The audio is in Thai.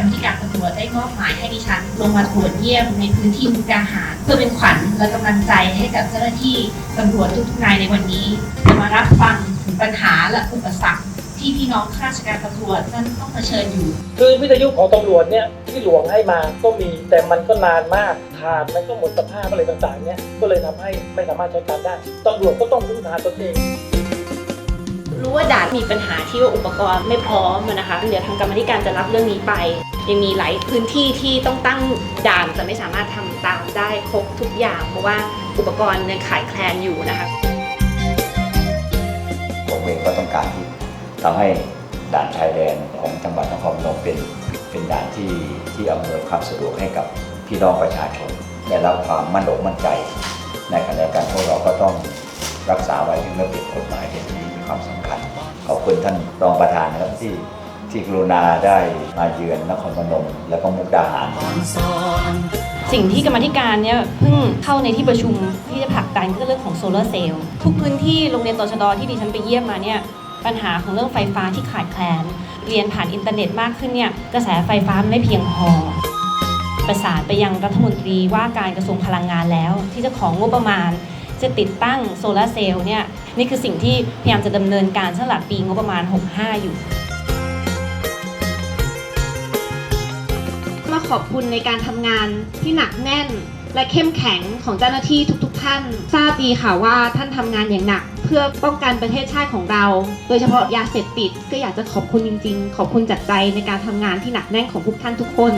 รรมธิการตำรวจได้มอบหมายให้ดิฉัน ลงมาตรวจเยี่ยมในพื้นที่มุกดาหารเพื่อเป็นขวัญและกำลังใจให้กับเจ้าหน้าที่ตำรวจทุกนายในวันนี้จะมารับฟังถึงปัญหาและอุปสรรคที่พี่น้องข้าราชการตำรวจนั้นต้องเผชิญอยู่ คือวิทยุของตำรวจเนี่ยที่หลวงให้มาก็มีแต่มันก็นานมากฐานมันก็หมดสภาพอะไรต่างๆเนี่ยก็เลยทำให้ไม่สามารถใช้การได้ตำรวจก็ต้องพึ่งพาตนเอง มีปัญหาที่ว่าอุปกรณ์ไม่พร้อมนะคะ เดี๋ยวทางกรรมาธิการจะรับเรื่องนี้ไป ยังมีหลายพื้นที่ที่ต้องตั้งด่านจะไม่สามารถทำตามได้ครบทุกอย่าง เพราะว่าอุปกรณ์ยังขายแคลนอยู่นะคะผมเองก็ต้องการที่ทำให้ด่านชายแดนของจังหวัดนครพนมเป็นเป็นด่านที่ที่อำนวยความสะดวกให้กับพี่น้องประชาชนได้รับความมั่นอกมั่นใจ ในขณะเดียวกันพวกเราก็ต้อง รักษาไว้ถึงระเบียบกฎหมายเป็นที่มีความสำคัญ ขอบคุณท่านรองประธานนะครับที่ที่กรุณาได้มาเยือนนครพนมและก็มุกดาหาร สิ่งที่กรรมธิการเนี่ยเพิ่งเข้าในที่ประชุมที่จะผลักดันก็เรื่องของโซลาร์เซลล์ทุกพื้นที่โรงเรียนตชดที่ดิฉันไปเยี่ยมมาเนี่ยปัญหาของเรื่องไฟฟ้าที่ขาดแคลน เรียนผ่านอินเทอร์เน็ตมากขึ้นเนี่ยกระแสไฟฟ้าไม่เพียงพอ ประสานไปยังรัฐมนตรีว่าการกระทรวงพลังงานแล้ว ที่จะของงบประมาณ จะติดตั้งโซลาเซลล์เนี่ยนี่คือสิ่งที่พยายามจะดำเนินการสำหรับปีงบประมาณ 65 อยู่ มาขอบคุณในการทำงานที่หนักแน่น และเข้มแข็งของเจ้าหน้าที่ทุก ๆ ท่าน ทราบดีค่ะว่าท่านทำงานอย่างหนัก เพื่อป้องกันประเทศชาติของเรา โดยเฉพาะยาเสพติดก็อยากจะขอบคุณจริง ๆ ขอบคุณจากใจในการทำงานที่หนักแน่นของทุกท่านทุกคน